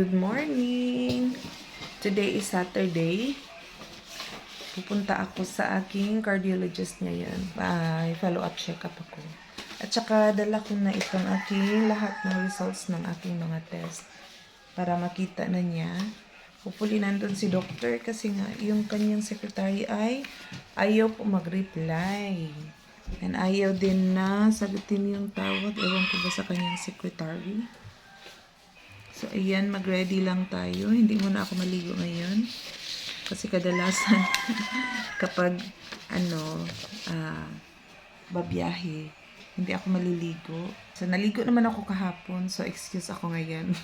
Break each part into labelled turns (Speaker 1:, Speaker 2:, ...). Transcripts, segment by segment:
Speaker 1: Good morning! Today is Saturday. Pupunta ako sa aking cardiologist ngayon. Ay, follow-up check-up ako. At saka dala ko na itong aking lahat ng results ng aking mga test para makita na niya. Hopefully nandun si doctor kasi nga yung kanyang secretary ay ayaw po mag-reply. And ayaw din na sagutin yung tawag. Ewan ko ba sa kanyang secretary. So, ayan, mag-ready lang tayo. Hindi muna ako maligo ngayon. Kasi kadalasan, kapag, ano, ah, babiyahe, hindi ako maliligo. So, naligo naman ako kahapon. So, excuse ako ngayon.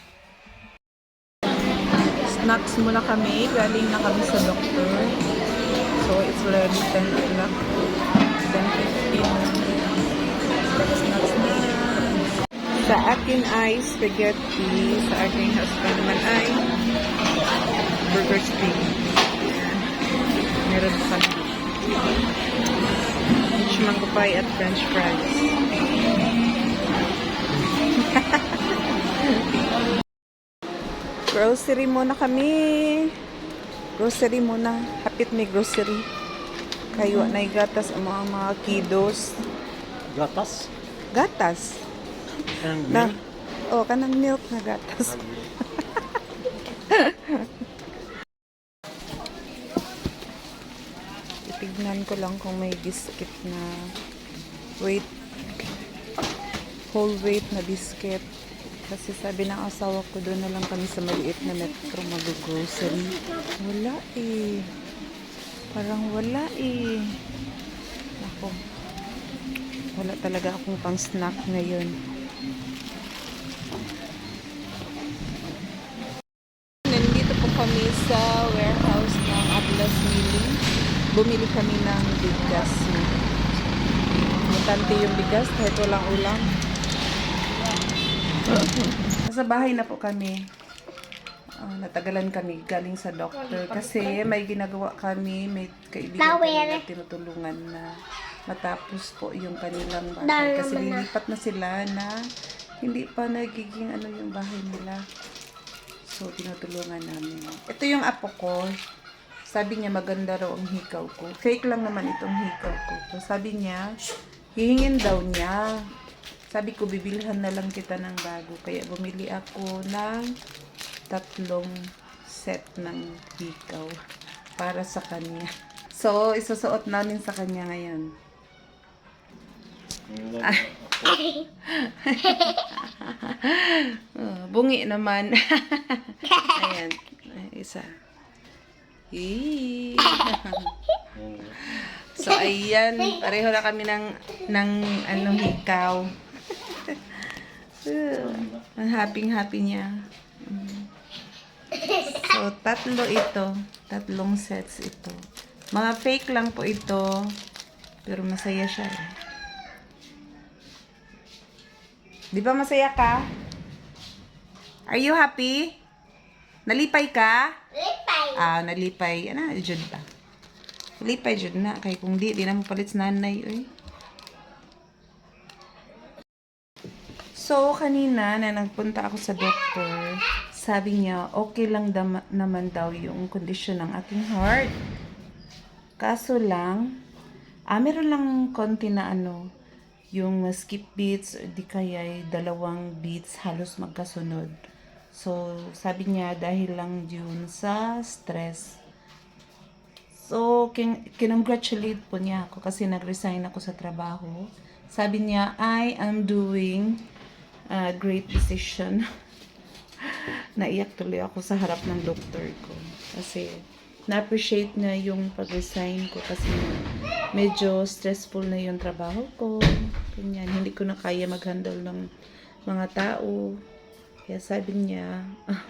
Speaker 1: Snacks muna kami. Galing na kami sa doctor. So, it's already 10 o'clock. Akin ay spaghetti. Sa aking husband naman ay burger steak. Meron pa Peach mango pie at french fries. grocery muna kami. Grocery muna. Hapit may grocery. Kayo na gatas ang mga mga kiddos.
Speaker 2: Gatas?
Speaker 1: Gatas.
Speaker 2: Ang
Speaker 1: Na,
Speaker 2: milk?
Speaker 1: oh, kanang milk na gatas. Itignan ko lang kung may biscuit na weight whole weight na biscuit. Kasi sabi ng asawa ko doon na lang kami sa maliit na metro mag-grocery. Wala eh. Parang wala eh. Ako. Wala talaga akong pang snack ngayon. Kami sa warehouse ng Atlas Milling. Bumili kami ng bigas. Mutante yung bigas kahit walang ulam. Sa bahay na po kami. Ah, natagalan kami galing sa doctor kasi may ginagawa kami, may kaibigan kami na tinutulungan na matapos po yung kanilang bahay kasi lilipat na sila na hindi pa nagiging ano yung bahay nila. So, tinutulungan namin. Ito yung apo ko. Sabi niya maganda raw ang hikaw ko. Fake lang naman itong hikaw ko. So, sabi niya, hihingin daw niya. Sabi ko, bibilhan na lang kita ng bago. Kaya bumili ako ng tatlong set ng hikaw para sa kanya. So, isusuot namin sa kanya ngayon. Oh, bungi naman. Ayan. Isa. So, ayan. Pareho na kami ng, ng ano, hikaw. Ang happy-happy niya. So, tatlo ito. Tatlong sets ito. Mga fake lang po ito. Pero masaya siya. eh. Di ba masaya ka? Are you happy? Nalipay ka?
Speaker 3: Lipay.
Speaker 1: Ah, nalipay. Ano, jud ba? Nalipay jud na. Kay kung di, di na mo palit sa nanay. Uy. So, kanina na nagpunta ako sa doktor, sabi niya, okay lang dam- naman daw yung kondisyon ng aking heart. Kaso lang, ah, meron lang konti na ano, yung uh, skip beats, di kaya ay dalawang beats halos magkasunod. So, sabi niya, dahil lang yun sa stress. So, kin- kinongratulate po niya ako kasi nag-resign ako sa trabaho. Sabi niya, I am doing a great decision. Naiyak tuloy ako sa harap ng doktor ko. Kasi, na-appreciate niya yung pag-resign ko kasi medyo stressful na yung trabaho ko. Ganyan, hindi ko na kaya mag-handle ng mga tao. Kaya sabi niya,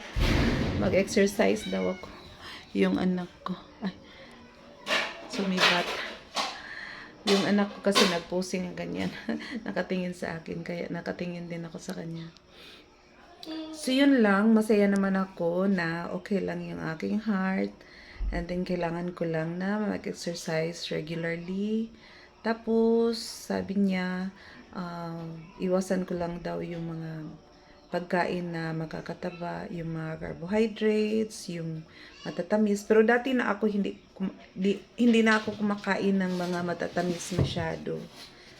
Speaker 1: mag-exercise daw ako. Yung anak ko. Ay, sumibat. Yung anak ko kasi nag-posing ng ganyan. nakatingin sa akin, kaya nakatingin din ako sa kanya. So, yun lang. Masaya naman ako na okay lang yung aking heart. And then, kailangan ko lang na mag-exercise regularly. Tapos, sabi niya, um, iwasan ko lang daw yung mga pagkain na makakataba, yung mga carbohydrates, yung matatamis. Pero dati na ako hindi di, hindi na ako kumakain ng mga matatamis masyado.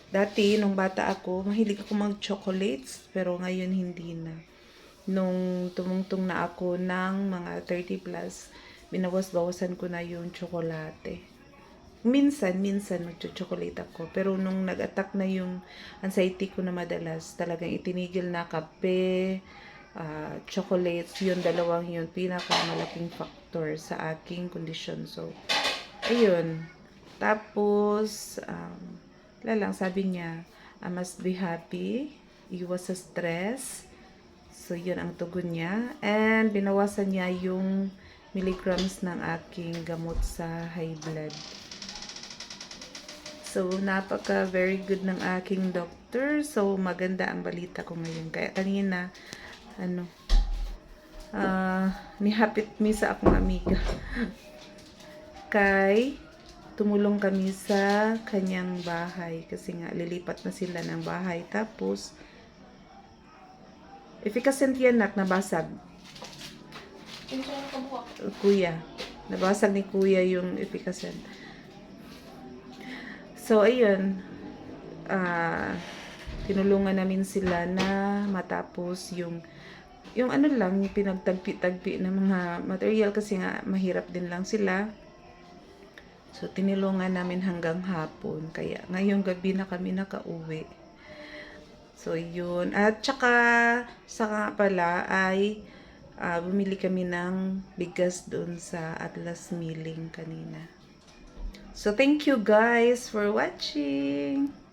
Speaker 1: Dati nung bata ako, mahilig ako mag-chocolates, pero ngayon hindi na. Nung tumungtong na ako ng mga 30 plus, binawas-bawasan ko na yung tsokolate. Minsan, minsan magcho-chocolate ako. Pero nung nag-attack na yung anxiety ko na madalas, talagang itinigil na kape, ah, chocolates, yun dalawang yun, pinakamalaking factor sa aking kondisyon. So, ayun. Tapos, um, wala lang, sabi niya, I must be happy, iwas sa stress. So, yun ang tugon niya. And, binawasan niya yung milligrams ng aking gamot sa high blood. So, napaka very good ng aking doctor. So, maganda ang balita ko ngayon. Kaya kanina, ano, ah, nihapit mi sa akong amiga. Kay, tumulong kami sa kanyang bahay. Kasi nga, lilipat na sila ng bahay. Tapos, efficacent yan, nak, nabasag. Kuya. Nabasag ni kuya yung efficacent. So, ayun. Ah, tinulungan namin sila na matapos yung yung ano lang, yung pinagtagpi-tagpi ng mga material kasi nga mahirap din lang sila. So, tinulungan namin hanggang hapon. Kaya, ngayong gabi na kami nakauwi. So, yun. At saka, sa nga pala ay ah, bumili kami ng bigas doon sa Atlas Milling kanina. So, thank you guys for watching.